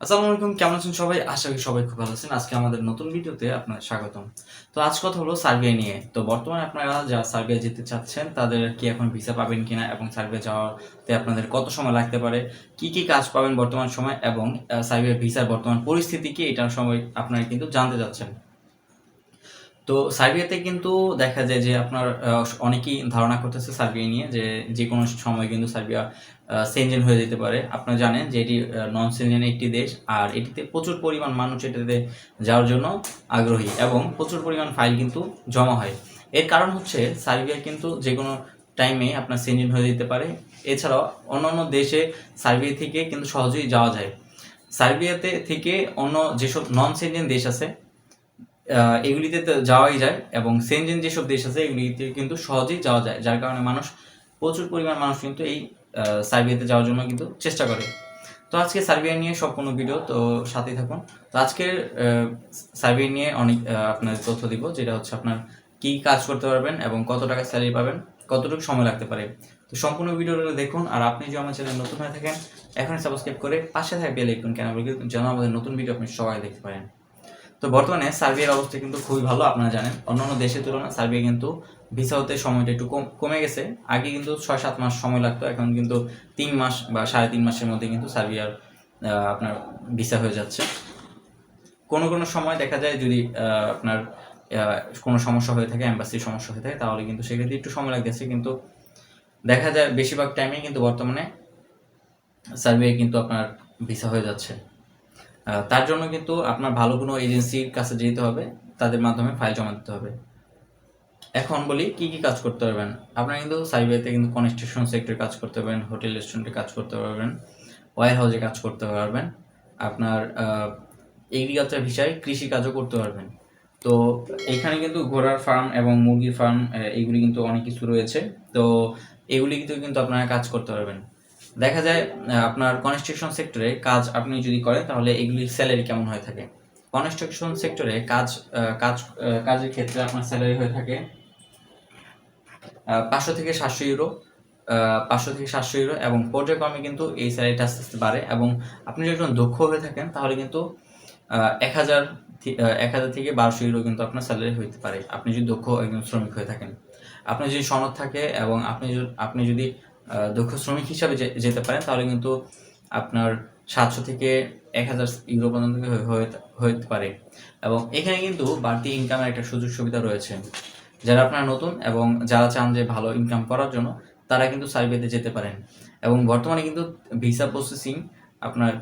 আসসালামু আলাইকুম, কেমন আছেন সবাই? আশা করি সবাই খুব ভালো আছেন। আজকে আমাদের নতুন ভিডিওতে আপনার স্বাগতম। তো আজ কথা হলো সার্বিয়া নিয়ে। তো বর্তমানে আপনারা যা সার্বিয়া যেতে চাচ্ছেন, তাদের কি এখন ভিসা পাবেন কিনা এবং সার্ভে যাওয়াতে আপনাদের কত সময় লাগতে পারে? কি কি কাজ পাবেন বর্তমান সময় এবং সার্ভে ভিসার বর্তমান পরিস্থিতি কি? এটার সময় আপনারা কিন্তু জানতে যাচ্ছেন তো সার্বিয়াতে কিন্তু দেখা যায় যে আপনার অনেকেই ধারণা করতেছে সার্বিয়া নিয়ে যে যে কোনো সময় কিন্তু সার্বিয়া সেনজেন হয়ে যেতে পারে। আপনারা জানেন যে এটি নন সেনজেন একটি দেশ আর এটিতে প্রচুর পরিমাণ মানুষ এটাতে যাওয়ার জন্য আগ্রহী এবং প্রচুর পরিমাণ ফাইল কিন্তু জমা হয়। এর কারণ হচ্ছে সার্বিয়া কিন্তু যে কোনো টাইমে আপনার সেনজেন হয়ে যেতে পারে। এছাড়াও অন্যান্য দেশে সার্বিয়া থেকে কিন্তু সহজেই যাওয়া যায়। সার্বিয়াতে থেকে অন্য যেসব নন সেনজেন দেশ আছে এগুলিতে যাওয়াই যায় এবং সেনজেন যেসব দেশ আছে, এগুলিতে কিন্তু সহজেই যাওয়া যায়, যার কারণে মানুষ, প্রচুর পরিমাণ মানুষ কিন্তু এই সার্বিয়াতে যাওয়ার জন্য কিন্তু চেষ্টা করে। তো আজকে সার্বিয়া নিয়ে সম্পূর্ণ ভিডিও, তো সাথেই থাকুন। তো আজকের সার্বিয়া নিয়ে অনেক আপনার তথ্য দিব, যেটা হচ্ছে আপনার কী কাজ করতে পারবেন এবং কত টাকা স্যালারি পাবেন, কতটুকু সময় লাগতে পারে। তো সম্পূর্ণ ভিডিওটা দেখুন, আর আপনি যদি আমার চ্যানেল নতুন হয়ে থাকেন, এখনই সাবস্ক্রাইব করে পাশে থাকবে আইকন কেন বলি যেন আমাদের নতুন ভিডিও আপনি সবাই দেখতে পারেন। তো বর্তমানে সার্বিয়ার অবস্থা কিন্তু খুবই ভালো, আপনারা জানেন। অন্যান্য দেশের তুলনায় সার্বিয়া কিন্তু ভিসা হতে সময়টা একটু কম কমে গেছে। আগে কিন্তু ছয় সাত মাস সময় লাগতো, এখন কিন্তু তিন মাস বা সাড়ে তিন মাসের মধ্যে কিন্তু সার্বিয়ার আপনার ভিসা হয়ে যাচ্ছে। কোনো কোনো সময় দেখা যায় যদি আপনার কোনো সমস্যা হয়ে থাকে অ্যাম্বাসির সমস্যা হয়ে থাকে, তাহলে কিন্তু সেক্ষেত্রে একটু সময় লাগতেছে। কিন্তু দেখা যায় বেশিরভাগ টাইমে কিন্তু বর্তমানে সার্বিয়া কিন্তু আপনার ভিসা হয়ে যাচ্ছে। তার জন্য কিন্তু আপনার ভালো কোনো এজেন্সির কাছে যেতে হবে, তাদের মাধ্যমে ফাইল জমা দিতে হবে। এখন বলি, কি কি কাজ করতে পারবেন? আপনারা কিন্তু সাইবারিতে কিন্তু কনস্ট্রাকশন সেক্টরে কাজ করতে পারবেন হোটেল রেস্টুরেন্টে কাজ করতে পারবেন ওয়ার হাউসে কাজ করতে পারবেন, আপনার এগ্রিকালচার বিষয়ে কৃষি কাজও করতে পারবেন। তো এখানে কিন্তু ঘোড়ার ফার্ম এবং মুরগির ফার্ম এগুলি কিন্তু অনেক কিছু রয়েছে। তো এগুলি কিন্তু কিন্তু আপনারা কাজ করতে পারবেন। দেখা যায় আপনার কনস্ট্রাকশন সেক্টরে কাজ আপনি যদি করেন, তাহলে এগুলির স্যালারি কেমন হয়ে থাকে? কনস্ট্রাকশন সেক্টরে কাজ কাজ কাজের ক্ষেত্রে আপনার স্যালারি হয়ে থাকে পাঁচশো থেকে সাতশো ইউরো পাঁচশো থেকে সাতশো ইউরো এবং পর্যায়ক্রমে কিন্তু এই স্যালারিটা আস্তে আস্তে বাড়ে এবং আপনি যদি একজন দক্ষ হয়ে থাকেন, তাহলে কিন্তু এক হাজার এক হাজার থেকে বারোশো ইউরো কিন্তু আপনার স্যালারি হইতে পারে। আপনি যদি দক্ষ একজন শ্রমিক হয়ে থাকেন। আপনার যদি সনদ থাকে এবং আপনি আপনি যদি দক্ষ শ্রমিক হিসাবে যেতে পারেন, তাহলে কিন্তু আপনার সাতশো থেকে এক হাজার ইউরো পর্যন্ত হতে পারে। এবং এখানে কিন্তু বাড়তি ইনকামের একটা সুযোগ সুবিধা রয়েছে। যারা আপনারা নতুন এবং যারা চান যে ভালো ইনকাম করার জন্য, তারা কিন্তু সার্বিয়াতে যেতে পারেন। এবং বর্তমানে কিন্তু ভিসা প্রসেসিং আপনার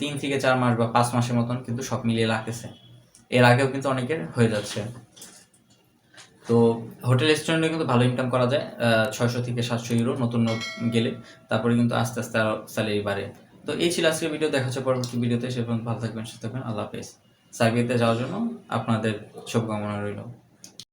তিন থেকে চার মাস বা পাঁচ মাসের মতন কিন্তু সব মিলিয়ে লাগতেছে। এর আগেও কিন্তু অনেকের হয়ে যাচ্ছে। তো হোটেল রেস্টুরেন্টে কিন্তু ভালো ইনকাম করা যায় ছয়শো থেকে সাতশো ইউরো নতুন গেলে। তারপরে কিন্তু আস্তে আস্তে আরও স্যালারি বাড়ে। তো এই ছিল আজকের ভিডিও দেখা হচ্ছে পরবর্তী ভিডিওতে সে পর্যন্ত ভালো থাকবেন, সুস্থ থাকবেন, আল্লাহ হাফেজ। সার্বিয়াতে যাওয়ার জন্য আপনাদের শুভকামনা রইল।